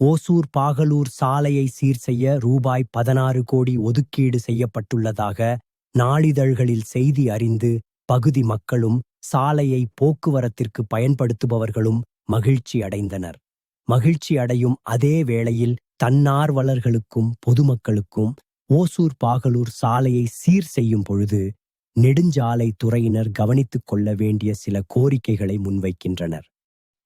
ஓசூர் பாகலூர் சாலையை சீர் செய்ய ரூபாய் பதினாறு கோடி ஒதுக்கீடு செய்யப்பட்டுள்ளதாக நாளிதழ்களில் செய்தி அறிந்து பகுதி மக்களும் சாலையை போக்குவரத்திற்கு பயன்படுத்துபவர்களும் மகிழ்ச்சி அடைந்தனர். மகிழ்ச்சி அடையும் அதே வேளையில் தன்னார்வலர்களுக்கும் பொதுமக்களுக்கும் ஓசூர் பாகலூர் சாலையை சீர் செய்யும் பொழுது நெடுஞ்சாலை துறையினர் கவனித்துக் கொள்ள வேண்டிய சில கோரிக்கைகளை முன்வைக்கின்றனர்.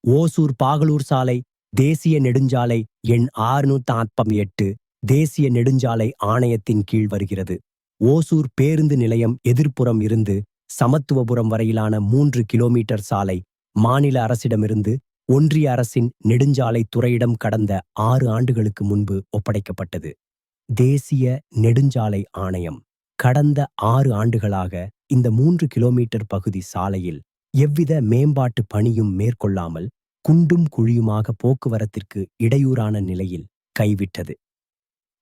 ஓசூர் பாகலூர் சாலை தேசிய நெடுஞ்சாலை எண் ஆறுநூத்தி நாற்பம் எட்டு தேசிய நெடுஞ்சாலை ஆணையத்தின் கீழ் வருகிறது. ஓசூர் பேருந்து நிலையம் எதிர்ப்புறம் இருந்து சமத்துவபுரம் வரையிலான மூன்று கிலோமீட்டர் சாலை மாநில அரசிடமிருந்து ஒன்றிய அரசின் நெடுஞ்சாலை துறையிடம் கடந்த ஆறு ஆண்டுகளுக்கு முன்பு ஒப்படைக்கப்பட்டது. தேசிய நெடுஞ்சாலை ஆணையம். கடந்த ஆறு ஆண்டுகளாக இந்த மூன்று கிலோமீட்டர் பகுதி சாலையில் எவ்வித மேம்பாட்டு பணியும் மேற்கொள்ளாமல் குண்டும் குழியுமாக போக்குவரத்திற்கு இடையூறான நிலையில் கைவிட்டது.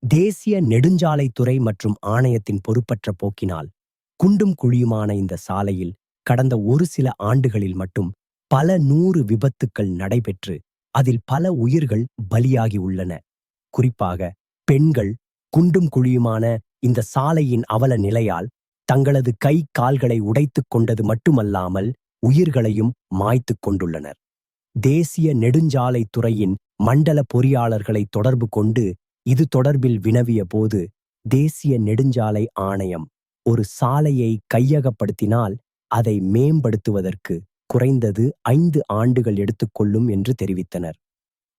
தேசிய நெடுஞ்சாலைத்துறை மற்றும் ஆணையத்தின் பொறுப்பற்ற போக்கினால் குண்டும் குழியுமான இந்த சாலையில் கடந்த ஒரு சில ஆண்டுகளில் மட்டும் பல நூறு விபத்துக்கள் நடைபெற்று அதில் பல உயிர்கள் பலியாகி உள்ளன. குறிப்பாக பெண்கள் குண்டும் குழியுமான இந்த சாலையின் அவல நிலையால் தங்களது கை கால்களை உடைத்துக் கொண்டது மட்டுமல்லாமல் உயிர்களையும் மாய்த்துக் கொண்டுள்ளனர். தேசிய நெடுஞ்சாலை துறையின் மண்டல பொறியாளர்களை தொடர்பு கொண்டு இது தொடர்பில் வினவிய போது தேசிய நெடுஞ்சாலை ஆணையம் ஒரு சாலையை கையகப்படுத்தினால் அதை மேம்படுத்துவதற்கு குறைந்தது ஐந்து ஆண்டுகள் எடுத்துக்கொள்ளும் என்று தெரிவித்தனர்.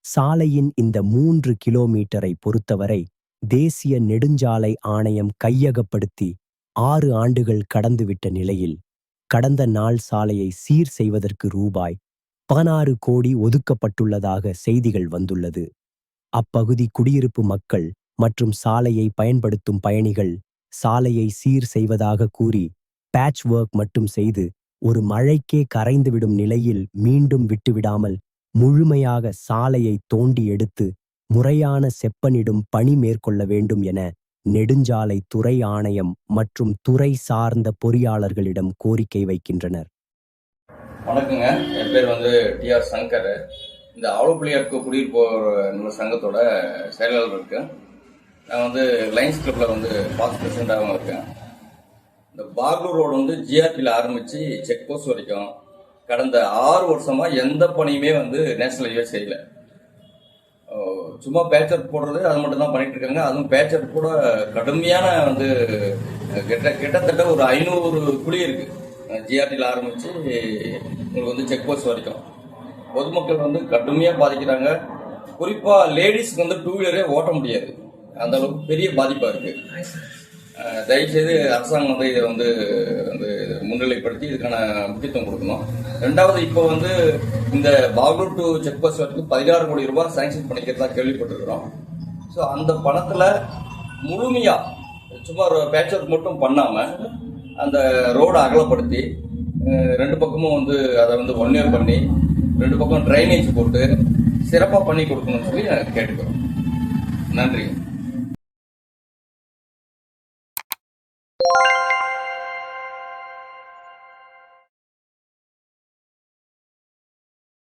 சாலையின் இந்த மூன்று கிலோமீட்டரை பொறுத்தவரை தேசிய நெடுஞ்சாலை ஆணையம் கையகப்படுத்தி ஆறு ஆண்டுகள் கடந்துவிட்ட நிலையில் கடந்த நாள் சாலையை சீர் செய்வதற்கு ரூபாய் பதினாறு கோடி ஒதுக்கப்பட்டுள்ளதாக செய்திகள் வந்துள்ளது. அப்பகுதி குடியிருப்பு மக்கள் மற்றும் சாலையை பயன்படுத்தும் பயணிகள் சாலையை சீர் செய்வதாக கூறி பேட்ச் ஒர்க் மட்டும் செய்து ஒரு மழைக்கே கரைந்துவிடும் நிலையில் மீண்டும் விட்டுவிடாமல் முழுமையாக சாலையை தோண்டி எடுத்து முறையான செப்பனிடும் பணி மேற்கொள்ள வேண்டும் என நெடுஞ்சாலை துறை ஆணையம் மற்றும் துறை சார்ந்த பொறியாளர்களிடம் கோரிக்கை வைக்கின்றனர். வணக்கங்க. என் பேர் வந்து டிஆர் சங்கர். இந்த ஆவலப்பள்ளியாருக்கு குடியிருப்போர் நம்ம சங்கத்தோட செயலாளர் இருக்கேன் நான் வந்து லைன்ஸ் கிளப்பில் வந்து பாஸ் பிரசிடண்டாகவும் இருக்கேன். இந்த பார்லூர் ரோடு வந்து ஜிஆர்டியில் ஆரம்பித்து செக் போஸ்ட் வரைக்கும் கடந்த ஆறு வருஷமாக எந்த பணியுமே வந்து நேஷனல் ஹைவே செய்யல. சும்மா பேச்சர் போடுறது அது மட்டும் தான் பண்ணிட்டு இருக்காங்க. அதுவும் பேச்சர் கூட கடுமையான வந்து கிட்ட கிட்டத்தட்ட ஒரு ஐநூறு குழி இருக்குது ஜிஆர்டியில் ஆரம்பித்து உங்களுக்கு வந்து செக் போஸ்ட் வரைக்கும். பொதுமக்கள் வந்து கடுமையாக பாதிக்கிறாங்க. குறிப்பாக லேடிஸ்க்கு வந்து டூ வீலரே ஓட்ட முடியாது. அந்த அளவுக்கு பெரிய பாதிப்பாக இருக்குது தயவுசெய்து அரசாங்கம் வந்து இதை வந்து வந்து முன்னிலைப்படுத்தி இதுக்கான முக்கியத்துவம் கொடுக்கணும். ரெண்டாவது இப்போ வந்து இந்த பாகூர் டு செக் போஸ்ட் வரைக்கும் பதினாறு கோடி ரூபாய் சாங்ஷன் பண்ணிக்கிறதா கேள்விப்பட்டிருக்கிறோம். ஸோ அந்த பணத்தில் முழுமையாக சும்மா ஒரு பேச்சர் மட்டும் பண்ணாமல் அந்த ரோடை அகலப்படுத்தி ரெண்டு பக்கமும் வந்து அதை வந்து ஒன் இயர் பண்ணி ரெண்டு பக்கம் ட்ரைனேஜ் போட்டு சிறப்பாக பண்ணி கொடுக்கணும்னு சொல்லி கேட்டுக்கிறோம். நன்றி.